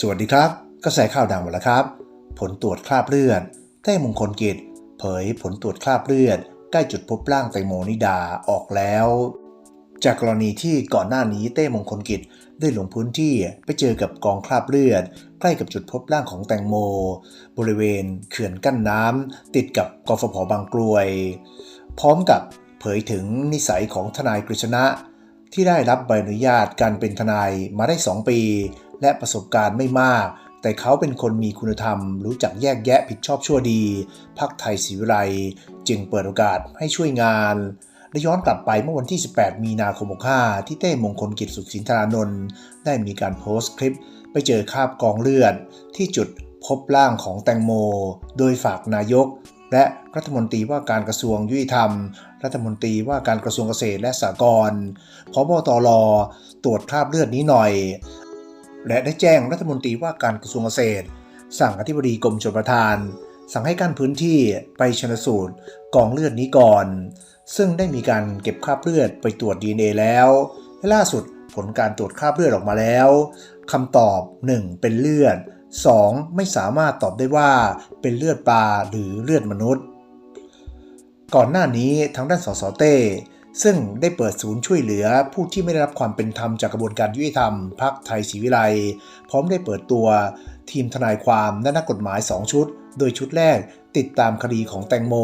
สวัสดีครับ กระแสข่าวดังหมดแล้วครับ ผลตรวจคราบเลือดเต้มงคลกิจ เผยผลตรวจคราบเลือด ใกล้จุดพบร่างแตงโมนิดาออกแล้ว จากกรณีที่ก่อนหน้านี้เต้มงคลกิจได้ลงพื้นที่ไปเจอกับกองคราบเลือด ใกล้กับจุดพบร่างของแตงโม บริเวณเขื่อนกั้นน้ำติดกับกฟผบางกรวย พร้อมกับเผยถึงนิสัยของทนายกฤษณะที่ได้รับใบอนุญาตการเป็นทนายมาได้ 2 ปี และประสบการณ์ไม่มาก แต่เขาเป็นคนมีคุณธรรม รู้จักแยกแยะผิดชอบชั่วดีพักไทยศรีวิไลจึงเปิดโอกาสให้ช่วยงานและย้อนกลับไปเมื่อวันที่ 18 มีนาคม 65 ที่เต้มงคลกิจสุขสินธารานนท์ได้มีการโพสต์คลิป ไปเจอคราบกองเลือด ที่จุดพบร่างของแตงโม โดยฝากนายก และรัฐมนตรีว่าการกระทรวงยุติธรรม รัฐมนตรีว่าการกระทรวงเกษตรและสหกรณ์พบตรตรวจคราบเลือดนี้หน่อย และได้แจ้งรัฐมนตรีว่าการกระทรวงเกษตร สั่งอธิบดีกรมชลประทาน สั่งให้กั้นพื้นที่ไปชนสูตรกองเลือดนี้ก่อน ซึ่งได้มีการเก็บคราบเลือดไปตรวจ DNA แล้ว และล่าสุดผลการตรวจคราบเลือดออกมาแล้วคำตอบ 1. เป็นเลือด 2. ไม่สามารถตอบได้ว่าเป็นเลือดปลาหรือเลือดมนุษย์ ก่อนหน้านี้ทางด้านสสเต้ ซึ่งได้เปิดศูนย์ช่วยเหลือผู้ที่ไม่ได้รับความเป็นธรรมจากกระบวนการยุติธรรมพักไทยศรีวิไลพร้อมได้เปิดตัวทีมทนายความและนักกฎหมาย 2 ชุด โดยชุดแรกติดตามคดีของแตงโม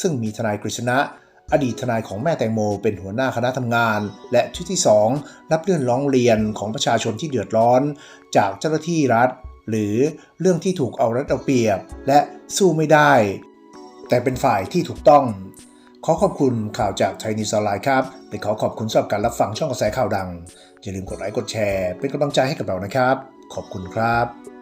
ซึ่งมีทนายกฤษณะ อดีตทนายของแม่แตงโม เป็นหัวหน้าคณะทำงาน และชุดที่ 2 รับเรื่องร้องเรียนของประชาชนที่เดือดร้อน จากเจ้าหน้าที่รัฐ หรือเรื่องที่ถูกเอารัดเอาเปรียบ และสู้ไม่ได้ แต่เป็นฝ่ายที่ถูกต้อง ขอขอบคุณข่าวจากไทยนิสออนไลน์ครับและขอขอบคุณสำหรับการรับฟังช่องกระแสข่าวดัง อย่าลืมกดไลค์กดแชร์ เป็นกำลังใจให้กับเรานะครับ ขอบคุณครับ